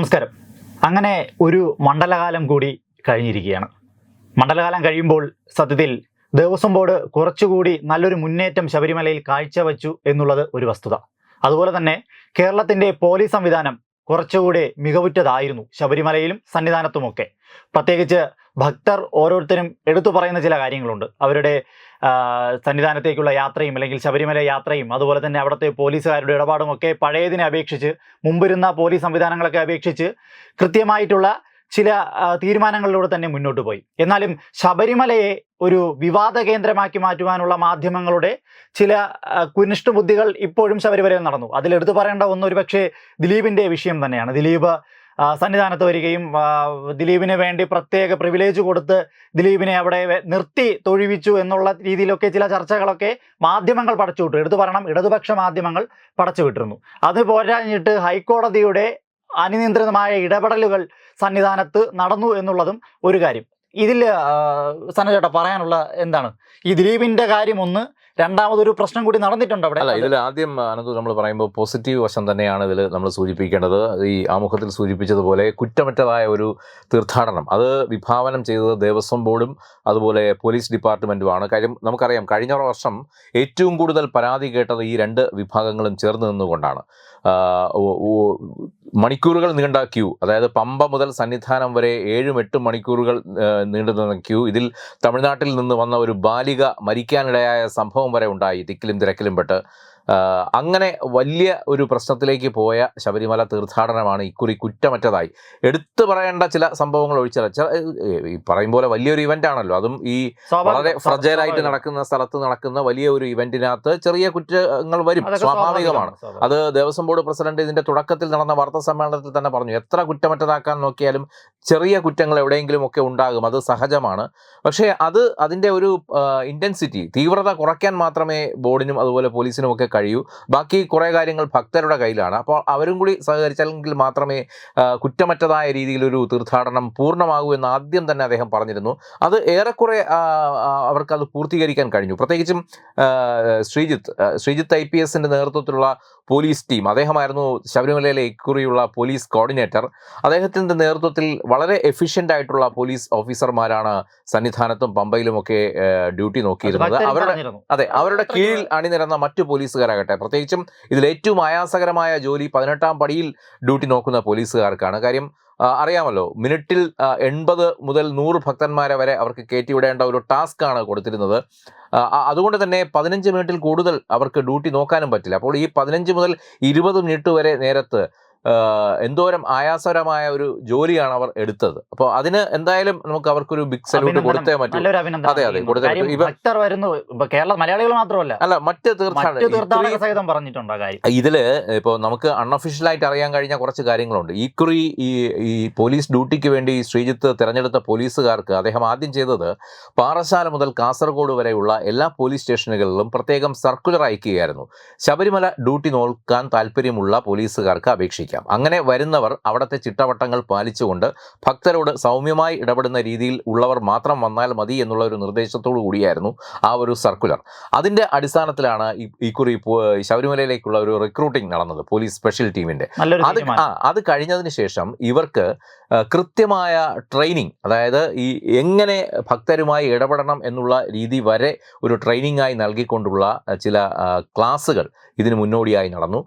നമസ്കാരം. അങ്ങനെ ഒരു മണ്ഡലകാലം കൂടി കഴിഞ്ഞിരിക്കുകയാണ്. മണ്ഡലകാലം കഴിയുമ്പോൾ സത്യത്തിൽ ദേവസ്വം ബോർഡ് കുറച്ചുകൂടി നല്ലൊരു മുന്നേറ്റം ശബരിമലയിൽ കാഴ്ചവെച്ചു എന്നുള്ളത് ഒരു വസ്തുത. അതുപോലെ തന്നെ കേരളത്തിന്റെ പോലീസ് സംവിധാനം കുറച്ചുകൂടി മികവുറ്റതായിരുന്നു ശബരിമലയിലും സന്നിധാനത്തുമൊക്കെ. പ്രത്യേകിച്ച് ഭക്തർ ഓരോരുത്തരും എടുത്തു പറയുന്ന ചില കാര്യങ്ങളുണ്ട്. അവരുടെ സന്നിധാനത്തേക്കുള്ള യാത്രയും അല്ലെങ്കിൽ ശബരിമല യാത്രയും അതുപോലെ തന്നെ അവിടുത്തെ പോലീസുകാരുടെ ഇടപാടും ഒക്കെ പഴയതിനെ അപേക്ഷിച്ച് മുമ്പിരുന്ന പോലീസ് സംവിധാനങ്ങളൊക്കെ അപേക്ഷിച്ച് കൃത്യമായിട്ടുള്ള ചില തീരുമാനങ്ങളിലൂടെ തന്നെ മുന്നോട്ട് പോയി. എന്നാലും ശബരിമലയെ ഒരു വിവാദ കേന്ദ്രമാക്കി മാറ്റുവാനുള്ള മാധ്യമങ്ങളുടെ ചില കുനിഷ്ഠബുദ്ധികൾ കുനിഷ്ഠ ബുദ്ധികൾ ഇപ്പോഴും ശബരിമലയിൽ നടന്നു. അതിലെടുത്തു പറയേണ്ട ഒന്ന് പക്ഷേ ദിലീപിന്റെ വിഷയം തന്നെയാണ്. ദിലീപ് സന്നിധാനത്ത് വരികയും ദിലീപിന് വേണ്ടി പ്രത്യേക പ്രിവിലേജ് കൊടുത്ത് ദിലീപിനെ അവിടെ നിർത്തി തൊഴിവിച്ചു എന്നുള്ള രീതിയിലൊക്കെ ചില ചർച്ചകളൊക്കെ മാധ്യമങ്ങൾ പടച്ചുവിട്ടു എടുത്തു പറയണം ഇടതുപക്ഷ മാധ്യമങ്ങൾ പടച്ചുവിട്ടിരുന്നു അത് പോരാഞ്ഞിട്ട് ഹൈക്കോടതിയുടെ അനിയന്ത്രിതമായ ഇടപെടലുകൾ സന്നിധാനത്ത് നടന്നു എന്നുള്ളതും ഒരു കാര്യം. ഇതിൽ സനചേട്ടാ പറയാനുള്ള എന്താണ്? ഈ ദിലീപിന്റെ കാര്യം ഒന്ന് രണ്ടാമതൊരു പ്രശ്നം കൂടി നടന്നിട്ടുണ്ട് അവിടെ. അല്ല ഇതിൽ ആദ്യം അനന്തു നമ്മൾ പറയുമ്പോൾ പോസിറ്റീവ് വശം തന്നെയാണ് ഇതിൽ നമ്മൾ സൂചിപ്പിക്കേണ്ടത്. ഈ ആമുഖത്തിൽ സൂചിപ്പിച്ചതുപോലെ കുറ്റമറ്റതായ ഒരു തീർത്ഥാടനം. അത് വിഭാവനം ചെയ്തത് ദേവസ്വം ബോർഡും അതുപോലെ പോലീസ് ഡിപ്പാർട്ട്മെന്റുമാണ് കാര്യം നമുക്കറിയാം കഴിഞ്ഞ വർഷം ഏറ്റവും കൂടുതൽ പരാതി കേട്ടത് ഈ രണ്ട് വിഭാഗങ്ങളും ചേർന്ന് നിന്നുകൊണ്ടാണ്. മണിക്കൂറുകൾ നീണ്ട ക്യൂ. അതായത് പമ്പ മുതൽ സന്നിധാനം വരെ ഏഴും എട്ടും മണിക്കൂറുകൾ നീണ്ടു നിന്ന ക്യൂ. ഇതിൽ തമിഴ്നാട്ടിൽ നിന്ന് വന്ന ഒരു ബാലിക മരിക്കാനിടയായ സംഭവം വരെ ഉണ്ടായി തിക്കിലും തിരക്കിലും പെട്ട് അങ്ങനെ വലിയ ഒരു പ്രശ്നത്തിലേക്ക് പോയ ശബരിമല തീർത്ഥാടനമാണ് ഇക്കുറി കുറ്റമറ്റതായി. എടുത്തു പറയേണ്ട ചില സംഭവങ്ങൾ ഒഴിച്ചാൽ ഈ പറയും പോലെ വലിയൊരു ഇവന്റ് ആണല്ലോ. അതും ഈ വളരെ ഫ്രജൈലായിട്ട് നടക്കുന്ന സ്ഥലത്ത് നടക്കുന്ന വലിയ ഒരു ഇവന്റിനകത്ത് ചെറിയ കുറ്റങ്ങൾ വരും. സ്വാഭാവികമാണ്. അത് ദേവസ്വം ബോർഡ് പ്രസിഡന്റ് ഇതിന്റെ തുടക്കത്തിൽ നടന്ന വാർത്താ സമ്മേളനത്തിൽ തന്നെ പറഞ്ഞു. എത്ര കുറ്റമറ്റതാക്കാൻ നോക്കിയാലും ചെറിയ കുറ്റങ്ങൾ എവിടെയെങ്കിലും ഒക്കെ ഉണ്ടാകും. അത് സഹജമാണ്. പക്ഷേ അത് അതിന്റെ ഒരു ഇന്റൻസിറ്റി തീവ്രത കുറയ്ക്കാൻ മാത്രമേ ബോർഡിനും അതുപോലെ പോലീസിനും ഒക്കെ കഴിയൂ. ബാക്കി കുറേ കാര്യങ്ങൾ ഭക്തരുടെ കയ്യിലാണ്. അപ്പോൾ അവരും കൂടി സഹകരിച്ചെങ്കിൽ മാത്രമേ കുറ്റമറ്റതായ രീതിയിലൊരു തീർത്ഥാടനം പൂർണമാകൂ എന്ന് ആദ്യം തന്നെ അദ്ദേഹം പറഞ്ഞിരുന്നു. അത് ഏറെക്കുറെ ആ, ആ, അവർക്ക് അത് പൂർത്തീകരിക്കാൻ കഴിഞ്ഞു. പ്രത്യേകിച്ചും ശ്രീജിത്ത് ശ്രീജിത്ത് ഐ പി എസിന്റെ നേതൃത്വത്തിലുള്ള പോലീസ് ടീം. അദ്ദേഹമായിരുന്നു ശബരിമലയിലെ ഇക്കുറിയുള്ള പോലീസ് കോർഡിനേറ്റർ. അദ്ദേഹത്തിന്റെ നേതൃത്വത്തിൽ വളരെ എഫിഷ്യന്റ് ആയിട്ടുള്ള പോലീസ് ഓഫീസർമാരാണ് സന്നിധാനത്തും പമ്പയിലുമൊക്കെ ഡ്യൂട്ടി നോക്കിയിരുന്നത്. അവരുടെ അതെ അവരുടെ കീഴിൽ അണിനിരന്ന മറ്റു പോലീസുകാരാകട്ടെ. പ്രത്യേകിച്ചും ഇതിൽ ഏറ്റവും ആയാസകരമായ ജോലി പതിനെട്ടാം പടിയിൽ ഡ്യൂട്ടി നോക്കുന്ന പോലീസുകാർക്കാണ്. കാര്യം അറിയാമല്ലോ മിനിറ്റിൽ എൺപത് മുതൽ നൂറ് ഭക്തന്മാരെ വരെ അവർക്ക് കയറ്റിവിടേണ്ട ഒരു ടാസ്ക് ആണ് കൊടുത്തിരുന്നത്. അതുകൊണ്ട് തന്നെ പതിനഞ്ച് മിനിറ്റിൽ കൂടുതൽ അവർക്ക് ഡ്യൂട്ടി നോക്കാനും പറ്റില്ല. അപ്പോൾ ഈ പതിനഞ്ച് മുതൽ ഇരുപത് മിനിറ്റ് വരെ നേരത്ത് എന്തോരം ആയാസകരമായ ഒരു ജോലിയാണ് അവർ എടുത്തത്. അപ്പോൾ അതിന് എന്തായാലും നമുക്ക് അവർക്കൊരു ബിഗ് സല്യൂട്ട്. കൊടുത്തേ പറ്റൂ. ഇതിൽ അതെ, അതെ. കൊടുത്തേ. ഭക്തർ വരുന്നു. ഇപ്പൊ കേരള മലയാളികൾ മാത്രമല്ല. അല്ല മറ്റ് മറ്റ് ഇതിൽ ഇപ്പോൾ നമുക്ക് അൺഒഫീഷ്യലായിട്ട് അറിയാൻ കഴിഞ്ഞ കുറച്ച് കാര്യങ്ങളുണ്ട്. ഈക്വറി ഈ ഈ പോലീസ് ഡ്യൂട്ടിക്ക് വേണ്ടി ശ്രീജിത്ത് തിരഞ്ഞെടുത്ത പോലീസുകാർക്ക് അദ്ദേഹം ആദ്യം ചെയ്തത് പാറശാല മുതൽ കാസർഗോഡ് വരെയുള്ള എല്ലാ പോലീസ് സ്റ്റേഷനുകളിലും പ്രത്യേകം സർക്കുലർ അയക്കുകയായിരുന്നു. ശബരിമല ഡ്യൂട്ടി നോക്കാൻ താല്പര്യമുള്ള പോലീസുകാർക്ക് അപേക്ഷിക്കാം. അങ്ങനെ വരുന്നവർ അവിടുത്തെ ചിട്ടവട്ടങ്ങൾ പാലിച്ചുകൊണ്ട് ഭക്തരോട് സൗമ്യമായി ഇടപെടുന്ന രീതിയിൽ ഉള്ളവർ മാത്രം വന്നാൽ മതി എന്നുള്ള ഒരു നിർദ്ദേശത്തോടു കൂടിയായിരുന്നു ആ ഒരു സർക്കുലർ. അതിന്റെ അടിസ്ഥാനത്തിലാണ് ഈ- ഇക്കുറി ശബരിമലയിലേക്കുള്ള ഒരു റിക്രൂട്ടിംഗ് നടന്നത് പോലീസ് സ്പെഷ്യൽ ടീമിന്റെ അത് ആ അത് കഴിഞ്ഞതിന് ശേഷം ഇവർക്ക് കൃത്യമായ ട്രെയിനിങ് അതായത് ഈ എങ്ങനെ ഭക്തരുമായി ഇടപെടണം എന്നുള്ള രീതി വരെ ഒരു ട്രെയിനിങ് ആയി നൽകിക്കൊണ്ടുള്ള ചില ക്ലാസുകൾ ക്ലാസ്സുകൾ ഇതിന് മുന്നോടിയായി നടന്നു.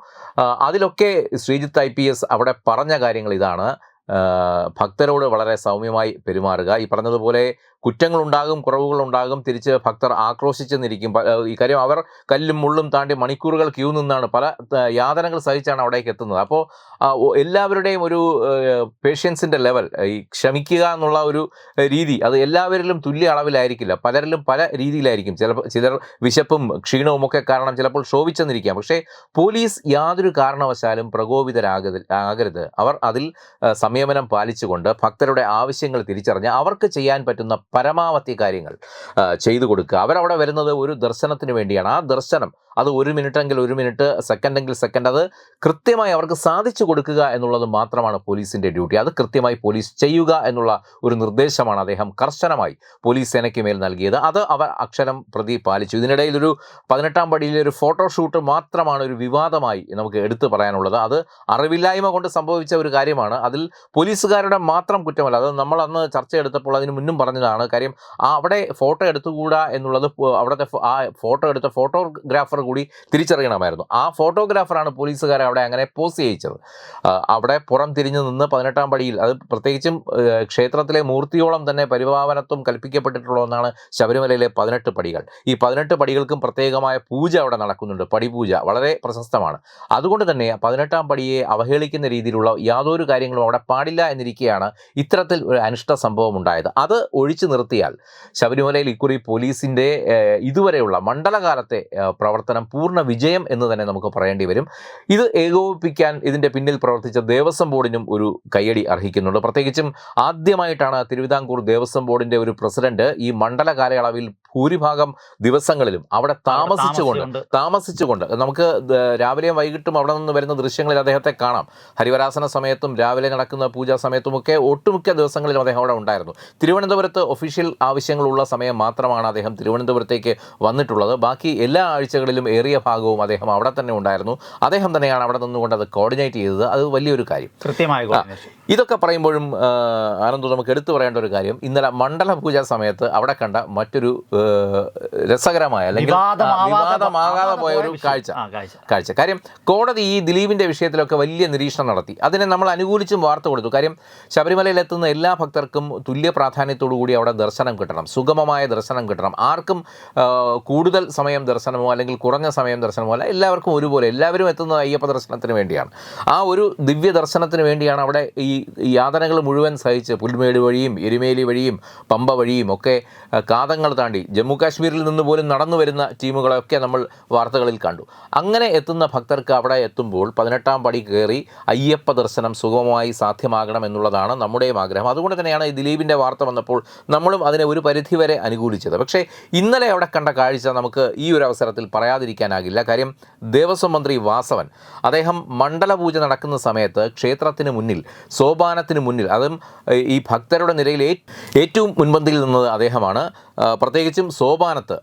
അതിലൊക്കെ ശ്രീജിത്ത് ഐ പി എസ് അവിടെ പറഞ്ഞ കാര്യങ്ങൾ ഇതാണ്. ഭക്തരോട് വളരെ സൗമ്യമായി പെരുമാറുക. ഈ പറഞ്ഞതുപോലെ കുറ്റങ്ങളുണ്ടാകും കുറവുകളുണ്ടാകും തിരിച്ച് ഭക്തർ ആക്രോശിച്ചെന്നിരിക്കും. ഇക്കാര്യം അവർ കല്ലും മുള്ളും താണ്ടി മണിക്കൂറുകൾ ക്യൂ നിന്നാണ് പല യാതനകൾ സഹിച്ചാണ് അവിടേക്ക് എത്തുന്നത്. അപ്പോൾ എല്ലാവരുടെയും ഒരു പേഷ്യൻസിന്റെ ലെവൽ ഈ ക്ഷമിക്കുക എന്നുള്ള ഒരു രീതി അത് എല്ലാവരിലും തുല്യ അളവിലായിരിക്കില്ല. പലരിലും പല രീതിയിലായിരിക്കും. ചിലപ്പോൾ ചിലർ വിശപ്പും ക്ഷീണവും ഒക്കെ കാരണം ചിലപ്പോൾ ശോഭിച്ചെന്നിരിക്കാം. പക്ഷേ പോലീസ് യാതൊരു കാരണവശാലും പ്രകോപിതരാകരുത് ആകരുത്. അവർ അതിൽ സംയമനം പാലിച്ചുകൊണ്ട് ഭക്തരുടെ ആവശ്യങ്ങൾ തിരിച്ചറിഞ്ഞ് അവർക്ക് ചെയ്യാൻ പറ്റുന്ന പരമാവധി കാര്യങ്ങൾ ചെയ്തു കൊടുക്കുക. അവരവിടെ വരുന്നത് ഒരു ദർശനത്തിന് വേണ്ടിയാണ്. ആ ദർശനം അത് ഒരു മിനിറ്റെങ്കിൽ ഒരു മിനിറ്റ് സെക്കൻഡെങ്കിൽ സെക്കൻഡ് അത് കൃത്യമായി അവർക്ക് സാധിച്ചു കൊടുക്കുക എന്നുള്ളത് മാത്രമാണ് പോലീസിന്റെ ഡ്യൂട്ടി. അത് കൃത്യമായി പോലീസ് ചെയ്യുക എന്നുള്ള ഒരു നിർദ്ദേശമാണ് അദ്ദേഹം കർശനമായി പോലീസ് സേനയ്ക്ക് മേൽ നൽകിയത്. അത് അവർ അക്ഷരം പ്രതി പാലിച്ചു. ഇതിനിടയിൽ ഒരു പതിനെട്ടാം പടിയിലെ ഒരു ഫോട്ടോഷൂട്ട് മാത്രമാണ് ഒരു വിവാദമായി നമുക്ക് എടുത്തു പറയാനുള്ളത്. അത് അറിവില്ലായ്മ കൊണ്ട് സംഭവിച്ച ഒരു കാര്യമാണ്. അതിൽ പോലീസുകാരുടെ മാത്രം കുറ്റമല്ല. അത് നമ്മൾ അന്ന് ചർച്ച എടുത്തപ്പോൾ അതിന് മുന്നും പറഞ്ഞതാണ് കാര്യം ആ അവിടെ ഫോട്ടോ എടുത്തുകൂടാ എന്നുള്ളത് അവിടുത്തെ ആ ഫോട്ടോ എടുത്ത ഫോട്ടോഗ്രാഫർ കൂടി തിരിച്ചറിയണമായിരുന്നു. ആ ഫോട്ടോഗ്രാഫറാണ് പോലീസുകാരെ അവിടെ അങ്ങനെ പോസ്റ്റ് ചെയ്യിച്ചത്. അവിടെ പുറം തിരിഞ്ഞു നിന്ന് പതിനെട്ടാം പടിയിൽ അത് പ്രത്യേകിച്ചും ക്ഷേത്രത്തിലെ മൂർത്തിയോളം തന്നെ പരിപാവനത്വം കൽപ്പിക്കപ്പെട്ടിട്ടുള്ള ഒന്നാണ് ശബരിമലയിലെ പതിനെട്ട് പടികൾ. ഈ പതിനെട്ട് പടികൾക്കും പ്രത്യേകമായ പൂജ അവിടെ നടക്കുന്നുണ്ട്. പടിപൂജ വളരെ പ്രശസ്തമാണ്. അതുകൊണ്ട് തന്നെ പതിനെട്ടാം പടിയെ അവഹേളിക്കുന്ന രീതിയിലുള്ള യാതൊരു കാര്യങ്ങളും അവിടെ പാടില്ല എന്നിരിക്കെയാണ് ഇത്തരത്തിൽ ഒരു അനിഷ്ട സംഭവം ഉണ്ടായത്. അത് ഒഴിച്ചു നിർത്തിയാൽ ശബരിമലയിൽ ഇക്കുറി പോലീസിന്റെ ഇതുവരെയുള്ള മണ്ഡലകാലത്തെ പ്രവർത്തനം പൂർണ വിജയം എന്ന് തന്നെ നമുക്ക് പറയേണ്ടി വരും. ഇത് ഏകോപിപ്പിക്കാൻ ഇതിന്റെ പിന്നിൽ പ്രവർത്തിച്ച ദേവസ്വം ബോർഡിനും ഒരു കയ്യടി അർഹിക്കുന്നുണ്ട്. പ്രത്യേകിച്ചും ആദ്യമായിട്ടാണ് തിരുവിതാംകൂർ ദേവസ്വം ബോർഡിന്റെ ഒരു പ്രസിഡന്റ് ഈ മണ്ഡല കാലയളവിൽ ഭൂരിഭാഗം ദിവസങ്ങളിലും അവിടെ താമസിച്ചുകൊണ്ട് താമസിച്ചുകൊണ്ട്. നമുക്ക് രാവിലെയും വൈകിട്ടും അവിടെ നിന്ന് വരുന്ന ദൃശ്യങ്ങളിൽ അദ്ദേഹത്തെ കാണാം. ഹരിവരാസന സമയത്തും രാവിലെ നടക്കുന്ന പൂജാ സമയത്തുമൊക്കെ ഒട്ടുമിക്ക ദിവസങ്ങളിലും അദ്ദേഹം അവിടെ ഉണ്ടായിരുന്നു. തിരുവനന്തപുരത്ത് ഒഫീഷ്യൽ ആവശ്യങ്ങളുള്ള സമയം മാത്രമാണ് അദ്ദേഹം തിരുവനന്തപുരത്തേക്ക് വന്നിട്ടുള്ളത്. ബാക്കി എല്ലാ ആഴ്ചകളിലും ഏറിയ ഭാഗവും അദ്ദേഹം അവിടെ തന്നെ ഉണ്ടായിരുന്നു. അദ്ദേഹം തന്നെയാണ് അവിടെ നിന്നുകൊണ്ട് അത് കോർഡിനേറ്റ് ചെയ്തത്. അത് വലിയൊരു കാര്യം. കൃത്യമായി. ഇതൊക്കെ പറയുമ്പോഴും ആനന്ദ് നമുക്ക് എടുത്തു പറയേണ്ട ഒരു കാര്യം. ഇന്നലെ മണ്ഡല പൂജ സമയത്ത് അവിടെ കണ്ട മറ്റൊരു രസകരമായ അല്ലെങ്കിൽ വിവാദമാകാതെ പോയ ഒരു കാഴ്ച. കാഴ്ച. കാര്യം കോടതി ഈ ദിലീപിന്റെ വിഷയത്തിലൊക്കെ വലിയ നിരീക്ഷണം നടത്തി. അതിനെ നമ്മൾ അനുകൂലിച്ചും വാർത്ത കൊടുത്തു. കാര്യം ശബരിമലയിൽ എത്തുന്ന എല്ലാ ഭക്തർക്കും തുല്യ പ്രാധാന്യത്തോടു കൂടി അവിടെ ദർശനം കിട്ടണം. സുഗമമായ ദർശനം കിട്ടണം. ആർക്കും കൂടുതൽ സമയം ദർശനമോ അല്ലെങ്കിൽ കുറഞ്ഞ സമയം ദർശനമോ അല്ല എല്ലാവർക്കും ഒരുപോലെ. എല്ലാവരും എത്തുന്നത് അയ്യപ്പ ദർശനത്തിന് വേണ്ടിയാണ്. ആ ഒരു ദിവ്യ ദർശനത്തിന് വേണ്ടിയാണ് അവിടെ ഈ യാതനകൾ മുഴുവൻ സഹിച്ച് പുൽമേട് വഴിയും എരുമേലി വഴിയും പമ്പ വഴിയും ഒക്കെ കാതങ്ങൾ താണ്ടി ജമ്മു കാശ്മീരിൽ നിന്ന് പോലും നടന്നു വരുന്ന ടീമുകളൊക്കെ നമ്മൾ വാർത്തകളിൽ കണ്ടു. അങ്ങനെ എത്തുന്ന ഭക്തർക്ക് അവിടെ എത്തുമ്പോൾ പതിനെട്ടാം പടി കയറി അയ്യപ്പ ദർശനം സുഗമമായി സാധ്യമാകണം എന്നുള്ളതാണ് നമ്മുടെയും ആഗ്രഹം. അതുകൊണ്ട് തന്നെയാണ് ഈ ദിലീപിന്റെ വാർത്ത വന്നപ്പോൾ നമ്മളും അതിനെ ഒരു പരിധിവരെ അനുകൂലിച്ചത്. പക്ഷേ ഇന്നലെ അവിടെ കണ്ട കാഴ്ച നമുക്ക് ഈ ഒരു അവസരത്തിൽ പറയാതിരിക്കാനാകില്ല. കാര്യം ദേവസ്വം മന്ത്രി വാസവൻ അദ്ദേഹം മണ്ഡലപൂജ നടക്കുന്ന സമയത്ത് ക്ഷേത്രത്തിന് മുന്നിൽ സോപാനത്തിന് മുന്നിൽ അതും ഈ ഭക്തരുടെ നിരയിൽ ഏറ്റവും മുൻപന്തിയിൽ നിന്നത് അദ്ദേഹമാണ്. പ്രത്യേകിച്ചും സോപാനത്ത്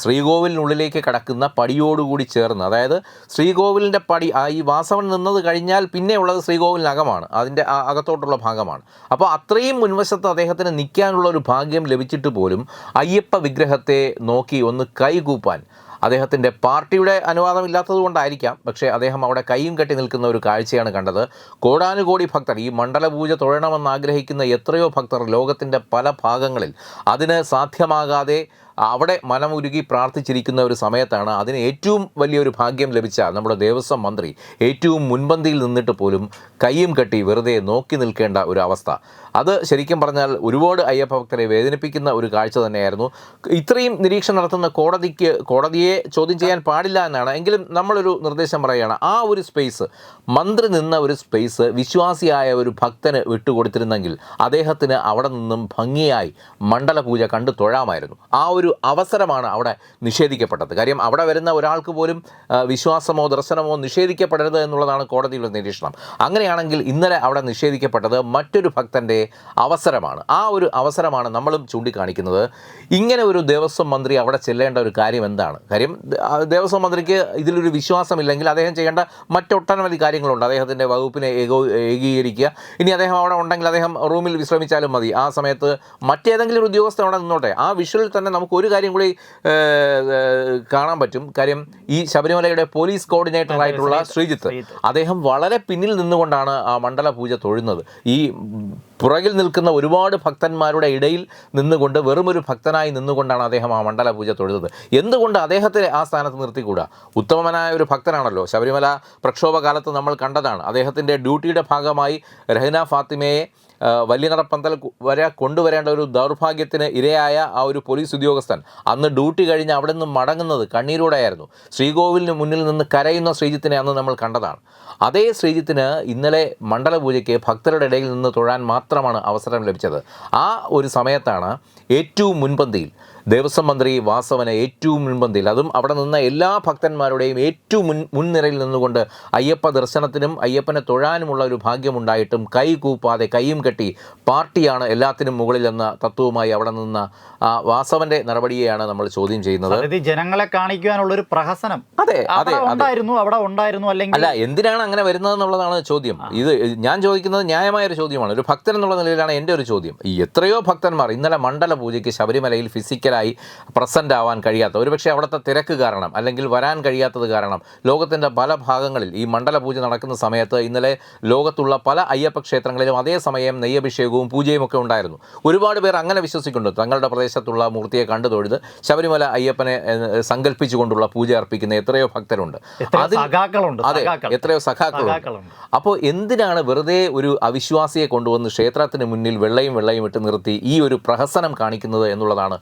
ശ്രീകോവിലിനുള്ളിലേക്ക് കടക്കുന്ന പടിയോടുകൂടി ചേർന്ന് അതായത് ശ്രീകോവിലിന്റെ പടി ഈ വാസവൻ നിന്നത് കഴിഞ്ഞാൽ പിന്നെ ഉള്ളത് ശ്രീകോവിലിനകമാണ് അതിന്റെ അകത്തോട്ടുള്ള ഭാഗമാണ്. അപ്പോൾ അത്രയും മുൻവശത്ത് അദ്ദേഹത്തിന് നിൽക്കാനുള്ള ഒരു ഭാഗ്യം ലഭിച്ചിട്ട് പോലും അയ്യപ്പ വിഗ്രഹത്തെ നോക്കി ഒന്ന് കൈകൂപ്പാൻ അദ്ദേഹത്തിന്റെ പാർട്ടിയുടെ അനുവാദം ഇല്ലാത്തത് കൊണ്ടായിരിക്കാം. പക്ഷേ അദ്ദേഹം അവിടെ കൈയും കെട്ടി നിൽക്കുന്ന ഒരു കാഴ്ചയാണ് കണ്ടത്. കോടാനുകോടി ഭക്തർ ഈ മണ്ഡലപൂജ തൊഴണമെന്ന് ആഗ്രഹിക്കുന്ന എത്രയോ ഭക്തർ ലോകത്തിന്റെ പല ഭാഗങ്ങളിൽ അതിന് സാധ്യമാകാതെ അവിടെ മനമുരുകി പ്രാർത്ഥിച്ചിരിക്കുന്ന ഒരു സമയത്താണ് അതിന് ഏറ്റവും വലിയൊരു ഭാഗ്യം ലഭിച്ച നമ്മുടെ ദേവസ്വം മന്ത്രി ഏറ്റവും മുൻപന്തിയിൽ നിന്നിട്ട് പോലും കൈയും കെട്ടി വെറുതെ നോക്കി നിൽക്കേണ്ട ഒരു അവസ്ഥ. അത് ശരിക്കും പറഞ്ഞാൽ ഒരുപാട് അയ്യപ്പ ഭക്തരെ വേദനിപ്പിക്കുന്ന ഒരു കാഴ്ച തന്നെയായിരുന്നു. ഇത്രയും നിരീക്ഷണം നടത്തുന്ന കോടതിക്ക് കോടതിയെ ചോദ്യം ചെയ്യാൻ പാടില്ല എന്നാണ്. എങ്കിലും നമ്മളൊരു നിർദ്ദേശം പറയുകയാണ് ആ ഒരു സ്പേസ് മന്ത്രി നിന്ന ഒരു സ്പേസ് വിശ്വാസിയായ ഒരു ഭക്തന് വിട്ടുകൊടുത്തിരുന്നെങ്കിൽ അദ്ദേഹത്തിന് അവിടെ നിന്നും ഭംഗിയായി മണ്ഡല പൂജ കണ്ടു തൊഴാമായിരുന്നു. ആ ഒരു അവസരമാണ് അവിടെ നിഷേധിക്കപ്പെട്ടത്. കാര്യം അവിടെ വരുന്ന ഒരാൾക്ക് പോലും വിശ്വാസമോ ദർശനമോ നിഷേധിക്കപ്പെടരുത് എന്നുള്ളതാണ് കോടതിയുടെ നിരീക്ഷണം. അങ്ങനെയാണെങ്കിൽ ഇന്നലെ അവിടെ നിഷേധിക്കപ്പെട്ടത് മറ്റൊരു ഭക്തന്റെ അവസരമാണ്. ആ ഒരു അവസരമാണ് നമ്മളും ചൂണ്ടിക്കാണിക്കുന്നത്. ഇങ്ങനെ ഒരു ദേവസ്വം മന്ത്രി അവിടെ ചെല്ലേണ്ട ഒരു കാര്യം എന്താണ്? കാര്യം ദേവസ്വം മന്ത്രിക്ക് ഇതിലൊരു വിശ്വാസമില്ലെങ്കിൽ അദ്ദേഹം ചെയ്യേണ്ട മറ്റൊട്ടനവധി കാര്യങ്ങളുണ്ട്. അദ്ദേഹത്തിന്റെ വകുപ്പിനെ ഏകോ ഏകീകരിക്കുക. ഇനി അദ്ദേഹം അവിടെ ഉണ്ടെങ്കിൽ അദ്ദേഹം റൂമിൽ വിശ്രമിച്ചാലും മതി. ആ സമയത്ത് മറ്റേതെങ്കിലും ഒരു ഉദ്യോഗസ്ഥൻ അവിടെ നിന്നോട്ടെ. ആ വിഷുവിൽ തന്നെ നമുക്ക് ഒരു കാര്യം കൂടി കാണാൻ പറ്റും. കാര്യം ഈ ശബരിമലയുടെ പോലീസ് കോർഡിനേറ്റർ ആയിട്ടുള്ള ശ്രീജിത്ത്. അദ്ദേഹം വളരെ പിന്നിൽ നിന്നുകൊണ്ടാണ് ആ മണ്ഡല പൂജ തൊഴുന്നത്. ഈ പുറകിൽ നിൽക്കുന്ന ഒരുപാട് ഭക്തന്മാരുടെ ഇടയിൽ നിന്നുകൊണ്ട് വെറുമൊരു ഭക്തനായി നിന്നുകൊണ്ടാണ് അദ്ദേഹം ആ മണ്ഡല പൂജ തൊഴുന്നത്. എന്തുകൊണ്ട് അദ്ദേഹത്തെ ആ സ്ഥാനത്ത് നിർത്തിക്കൂടാ? ഉത്തമനായ ഒരു ഭക്തനാണല്ലോ. ശബരിമല പ്രക്ഷോഭ കാലത്ത് നമ്മൾ കണ്ടതാണ്. അദ്ദേഹത്തിന്റെ ഡ്യൂട്ടിയുടെ ഭാഗമായി രഹന ഫാത്തിമയെ വലിയ നടപ്പന്തൽ വരെ കൊണ്ടുവരേണ്ട ഒരു ദൗർഭാഗ്യത്തിന് ഇരയായ ആ ഒരു പോലീസ് ഉദ്യോഗസ്ഥൻ അന്ന് ഡ്യൂട്ടി കഴിഞ്ഞ് അവിടെ നിന്ന് മടങ്ങുന്നത് കണ്ണീരോടെയായിരുന്നു. ശ്രീകോവിലിന് മുന്നിൽ നിന്ന് കരയുന്ന ശ്രീജിത്തിനെ അന്ന് നമ്മൾ കണ്ടതാണ്. അതേ ശ്രീജിത്തിന് ഇന്നലെ മണ്ഡലപൂജയ്ക്ക് ഭക്തരുടെ ഇടയിൽ നിന്ന് തൊഴാൻ മാത്രമാണ് അവസരം ലഭിച്ചത്. ആ ഒരു സമയത്താണ് ഏറ്റവും മുൻപന്തിയിൽ ദേവസ്വം മന്ത്രി വാസവനെ ഏറ്റവും മുൻപന്തിയിൽ അതും അവിടെ നിന്ന എല്ലാ ഭക്തന്മാരുടെയും ഏറ്റവും മുൻ മുൻനിരയിൽ നിന്നുകൊണ്ട് അയ്യപ്പ ദർശനത്തിനും അയ്യപ്പനെ തൊഴാനുമുള്ള ഒരു ഭാഗ്യമുണ്ടായിട്ടും കൈ കൂപ്പാതെ കൈയും കെട്ടി പാർട്ടിയാണ് എല്ലാത്തിനും മുകളിലെന്ന തത്വവുമായി അവിടെ നിന്ന ആ വാസവന്റെ നടപടിയെയാണ് നമ്മൾ ചോദ്യം ചെയ്യുന്നത്. ജനങ്ങളെ കാണിക്കാനുള്ള ഒരു പ്രഹസനം. അതെ അതെ ഉണ്ടായിരുന്നു അവിടെ ഉണ്ടായിരുന്നു അല്ലെങ്കിൽ അല്ല എന്തിനാണ് അങ്ങനെ വരുന്നത് എന്നുള്ളതാണ് ചോദ്യം ഇത് ഞാൻ ചോദിക്കുന്നത് ന്യായമായ ഒരു ചോദ്യമാണ്. ഒരു ഭക്തൻ എന്നുള്ള നിലയിലാണ് എന്റെ ഒരു ചോദ്യം. ഈ എത്രയോ ഭക്തന്മാർ ഇന്നലെ മണ്ഡല പൂജയ്ക്ക് ശബരിമലയിൽ ഫിസിക്കലായി പ്രസന്റ് ആവാൻ കഴിയാത്ത ഒരുപക്ഷെ അവിടുത്തെ തിരക്ക് കാരണം അല്ലെങ്കിൽ വരാൻ കഴിയാത്തത് കാരണം ലോകത്തിന്റെ പല ഭാഗങ്ങളിൽ ഈ മണ്ഡല പൂജ നടക്കുന്ന സമയത്ത് ഇന്നലെ ലോകത്തുള്ള പല അയ്യപ്പ ക്ഷേത്രങ്ങളിലും അതേസമയം നെയ്യഭിഷേകവും പൂജയും ഒക്കെ ഉണ്ടായിരുന്നു. ഒരുപാട് പേർ അങ്ങനെ വിശ്വസിക്കുന്നുണ്ട്. തങ്ങളുടെ പ്രദേശത്തുള്ള മൂർത്തിയെ കണ്ടു തൊഴുത് ശബരിമല അയ്യപ്പനെ സങ്കല്പിച്ചുകൊണ്ടുള്ള പൂജ അർപ്പിക്കുന്ന എത്രയോ ഭക്തരുണ്ട്. അതെ എത്രയോ സഖാക്കളുണ്ട്. അപ്പോൾ എന്തിനാണ് വെറുതെ ഒരു അവിശ്വാസിയെ കൊണ്ടുവന്ന് ക്ഷേത്രത്തിന് മുന്നിൽ വെള്ളയും വെള്ളയും ഇട്ട് നിർത്തി ഈ ഒരു പ്രഹസനം കാണിക്കുന്നത് എന്നുള്ളതാണ്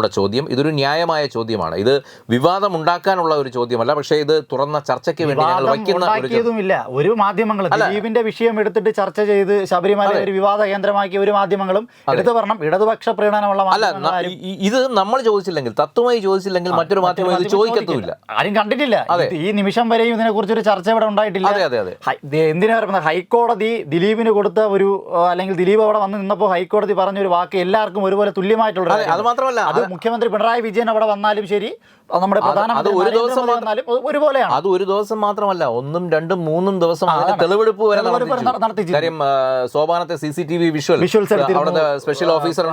നമ്മുടെ ചോദ്യം. ഇതൊരു ന്യായമായ ചോദ്യമാണ്. ഇത് വിവാദം ഉണ്ടാക്കാനുള്ള ഒരു ചോദ്യമല്ല. പക്ഷേ ഇത് തുറന്ന ചർച്ചയ്ക്ക് വേണ്ടി ഞങ്ങൾ വിവാദം വയ്ക്കുന്ന ഒരു മാധ്യമങ്ങൾ ദിലീപിന്റെ വിഷയം എടുത്തിട്ട് ചർച്ച ചെയ്ത് ശബരിമല ഒരു വിവാദ കേന്ദ്രമാക്കിയ ഒരു മാധ്യമങ്ങളും എടുത്തു പറഞ്ഞു ഇടതുപക്ഷ പ്രീണനമുള്ള അല്ല ഇത് നമ്മൾ ചോദിച്ചില്ലെങ്കിൽ തത്വമായി ചോദിച്ചില്ലെങ്കിൽ മറ്റൊരു മാധ്യമം ഇത് ചോദിക്കത്തുമില്ല. ആരും കണ്ടിട്ടില്ല. ഈ നിമിഷം വരെയും ഇതിനെ കുറിച്ച് ഒരു ചർച്ച ഇവിടെ ഉണ്ടായിട്ടില്ല. അതെ അതെ അതെ. ഹൈ- എന്തിനാ പറയുന്നത്? ഹൈക്കോടതി ദിലീപിന് കൊടുത്ത ഒരു അല്ലെങ്കിൽ ദിലീപ് അവിടെ വന്ന് നിന്നപ്പോൾ ഹൈക്കോടതി പറഞ്ഞ ഒരു വാക്ക് എല്ലാവർക്കും ഒരുപോലെ തുല്യമായിട്ടുള്ള അത് മാത്രമല്ല. അത് മുഖ്യമന്ത്രി പിണറായി വിജയൻ അവിടെ വന്നാലും ശരി. നമ്മുടെ അത് പ്രധാനമന്ത്രി ഒരു ദിവസം വന്നാലും ഒരുപോലെയാണ്. അത് ഒരു ദിവസം മാത്രമല്ല ഒന്നും രണ്ടും മൂന്നും ദിവസം തെളിവെടുപ്പ് വരെ നടത്തിച്ചു. കാര്യം സോപാനത്തെ C C T V visual അവിടുത്തെ സ്പെഷ്യൽ ഓഫീസർ.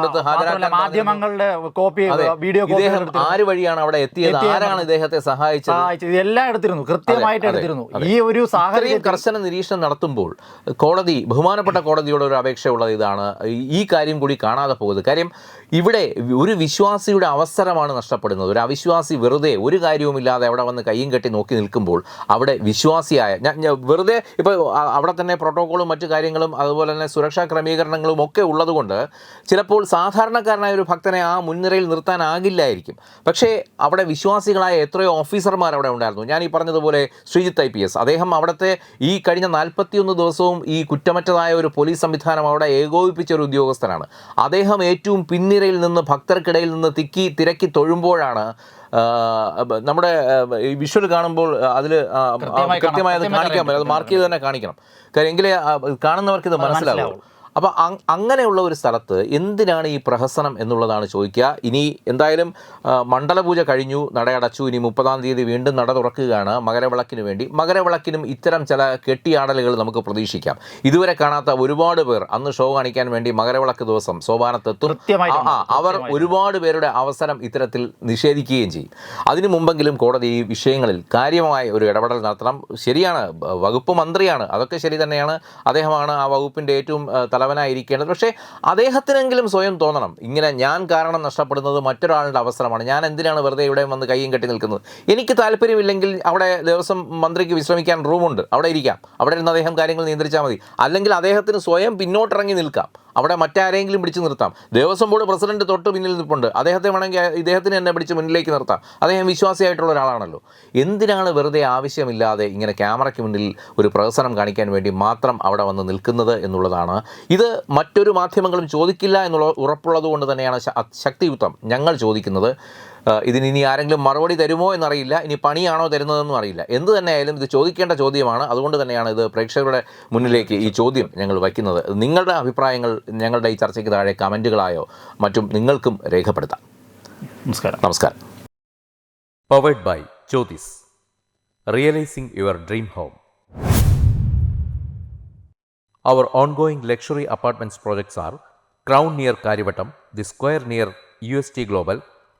മാധ്യമങ്ങളുടെ കോപ്പി വീഡിയോ ഇദ്ദേഹം ആര് വഴിയാണ് അവിടെ എത്തിയത്? ആരാണ് ഇദ്ദേഹത്തെ സഹായിച്ചത്? എല്ലാം എടുത്തിരുന്നു കൃത്യമായിട്ട് എടുത്തിരുന്നു. ഈ ഒരു സാഹചര്യം കർശന നിരീക്ഷണം നടത്തുമ്പോൾ കോടതി ബഹുമാനപ്പെട്ട കോടതിയോട് ഒരു അപേക്ഷ ഉള്ളത് ഇതാണ്. ഈ- കാര്യം കൂടി കാണാതെ പോകുന്നത്. കാര്യം ഇവിടെ ഒരു വിശ്വാസിയുടെ അവസരമാണ് നഷ്ടപ്പെടുന്നത്. ഒരു അവിശ്വാസി വെറുതെ ഒരു കാര്യവുമില്ലാതെ അവിടെ വന്ന് കയ്യും കെട്ടി നോക്കി നിൽക്കുമ്പോൾ അവിടെ വിശ്വാസിയായ ഞാൻ വെറുതെ ഇപ്പോൾ അവിടെ തന്നെ പ്രോട്ടോക്കോളും മറ്റു കാര്യങ്ങളും അതുപോലെ തന്നെ സുരക്ഷാ ക്രമീകരണങ്ങളും ഒക്കെ ഉള്ളതുകൊണ്ട് ചിലപ്പോൾ സാധാരണക്കാരനായ ഒരു ഭക്തനെ ആ മുൻനിരയിൽ നിർത്താനാകില്ലായിരിക്കും. പക്ഷേ അവിടെ വിശ്വാസികളായ എത്രയോ ഓഫീസർമാർ അവിടെ ഉണ്ടായിരുന്നു. ഞാൻ ഈ പറഞ്ഞതുപോലെ ശ്രീജിത്ത് ഐ പി എസ്. അദ്ദേഹം അവിടുത്തെ ഈ കഴിഞ്ഞ നാൽപ്പത്തിയൊന്ന് ദിവസവും ഈ കുറ്റമറ്റതായ ഒരു പോലീസ് സംവിധാനം അവിടെ ഏകോപിപ്പിച്ച ഒരു ഉദ്യോഗസ്ഥനാണ്. അദ്ദേഹം ഏറ്റവും പിൻനിരയിൽ നിന്ന് ഭക്തർക്കിടയിൽ നിന്ന് തിക്കി തിരക്കി തൊഴുമ്പോഴാണ് നമ്മുടെ വിഷ്വൽ കാണുമ്പോൾ അതിൽ കൃത്യമായി അത് കാണിക്കാൻ പറ്റും. അത് മാർക്ക് ചെയ്ത് തന്നെ കാണിക്കണം. കാര്യം എങ്കിലേ കാണുന്നവർക്ക് ഇത് മനസ്സിലാവുള്ളൂ. മനസ്സിലാവും. അപ്പോൾ അങ്ങനെയുള്ള ഒരു സ്ഥലത്ത് എന്തിനാണ് ഈ പ്രഹസനം എന്നുള്ളതാണ് ചോദിക്കുക. ഇനി എന്തായാലും മണ്ഡലപൂജ കഴിഞ്ഞു നടയടച്ചു. ഇനി മുപ്പതാം തീയതി വീണ്ടും നട തുറക്കുകയാണ് മകരവിളക്കിന് വേണ്ടി. മകരവിളക്കിനും ഇത്തരം ചില കെട്ടിയാടലുകൾ നമുക്ക് പ്രതീക്ഷിക്കാം. ഇതുവരെ കാണാത്ത ഒരുപാട് പേർ അന്ന് ഷോ കാണിക്കാൻ വേണ്ടി മകരവിളക്ക് ദിവസം സോപാനത്തെത്തും അവർ ഒരുപാട് പേരുടെ അവസരം ഇത്തരത്തിൽ നിഷേധിക്കുകയും ചെയ്യും. അതിനു മുമ്പെങ്കിലും കോടതി ഈ വിഷയങ്ങളിൽ കാര്യമായ ഒരു ഇടപെടൽ നടത്തണം. ശരിയാണ് വകുപ്പ് മന്ത്രിയാണ്. അതൊക്കെ ശരി തന്നെയാണ്. അദ്ദേഹമാണ് ആ വകുപ്പിന്റെ ഏറ്റവും ആ, തലവനായിരിക്കേണ്ടത് പക്ഷേ അദ്ദേഹത്തിനെങ്കിലും സ്വയം തോന്നണം. ഇങ്ങനെ ഞാൻ കാരണം നഷ്ടപ്പെടുന്നത് മറ്റൊരാളുടെ അവസരമാണ്. ഞാൻ എന്തിനാണ് വെറുതെ ഇവിടെ വന്ന് കൈയും കെട്ടി നിൽക്കുന്നത്? എനിക്ക് താല്പര്യമില്ലെങ്കിൽ അവിടെ ദിവസം മന്ത്രിക്ക് വിശ്രമിക്കാൻ റൂമുണ്ട്. അവിടെ ഇരിക്കാം. അവിടെ ഇരുന്ന് അദ്ദേഹം കാര്യങ്ങൾ നിയന്ത്രിച്ചാൽ മതി. അല്ലെങ്കിൽ അദ്ദേഹത്തിന് സ്വയം പിന്നോട്ടിറങ്ങി നിൽക്കാം. അവിടെ മറ്റാരെങ്കിലും പിടിച്ചു നിർത്താം. ദേവസ്വം ബോർഡ് പ്രസിഡന്റ് തൊട്ട് പിന്നിൽ നിൽപ്പുണ്ട്. അദ്ദേഹത്തെ വേണമെങ്കിൽ ഇദ്ദേഹത്തിന് എന്നെ പിടിച്ച് മുന്നിലേക്ക് നിർത്താം. അദ്ദേഹം വിശ്വാസിയായിട്ടുള്ള ഒരാളാണല്ലോ. എന്തിനാണ് വെറുതെ ആവശ്യമില്ലാതെ ഇങ്ങനെ ക്യാമറയ്ക്ക് മുന്നിൽ ഒരു പ്രഹസനം കാണിക്കാൻ വേണ്ടി മാത്രം അവിടെ വന്ന് നിൽക്കുന്നത് എന്നുള്ളതാണ്. ഇത് മറ്റൊരു മാധ്യമങ്ങളും ചോദിക്കില്ല എന്നുള്ള ഉറപ്പുള്ളത് കൊണ്ട് തന്നെയാണ് ശക്തിയുക്തം ഞങ്ങൾ ചോദിക്കുന്നത്. ഇതിന് ഇനി ആരെങ്കിലും മറുപടി തരുമോ എന്നറിയില്ല. ഇനി പണിയാണോ തരുന്നതെന്നും അറിയില്ല. എന്ത് തന്നെയായാലും ഇത് ചോദിക്കേണ്ട ചോദ്യമാണ്. അതുകൊണ്ട് തന്നെയാണ് ഇത് പ്രേക്ഷകരുടെ മുന്നിലേക്ക് ഈ ചോദ്യം ഞങ്ങൾ വയ്ക്കുന്നത്. നിങ്ങളുടെ അഭിപ്രായങ്ങൾ ഞങ്ങളുടെ ഈ ചർച്ചയ്ക്ക് താഴെ കമന്റുകളായോ മറ്റും നിങ്ങൾക്കും രേഖപ്പെടുത്താം. നമസ്കാരം. നമസ്കാരം. Powered by Jyothis realising your dream home our ongoing luxury apartments projects are Crown near Kariavattom the square near U S T Crown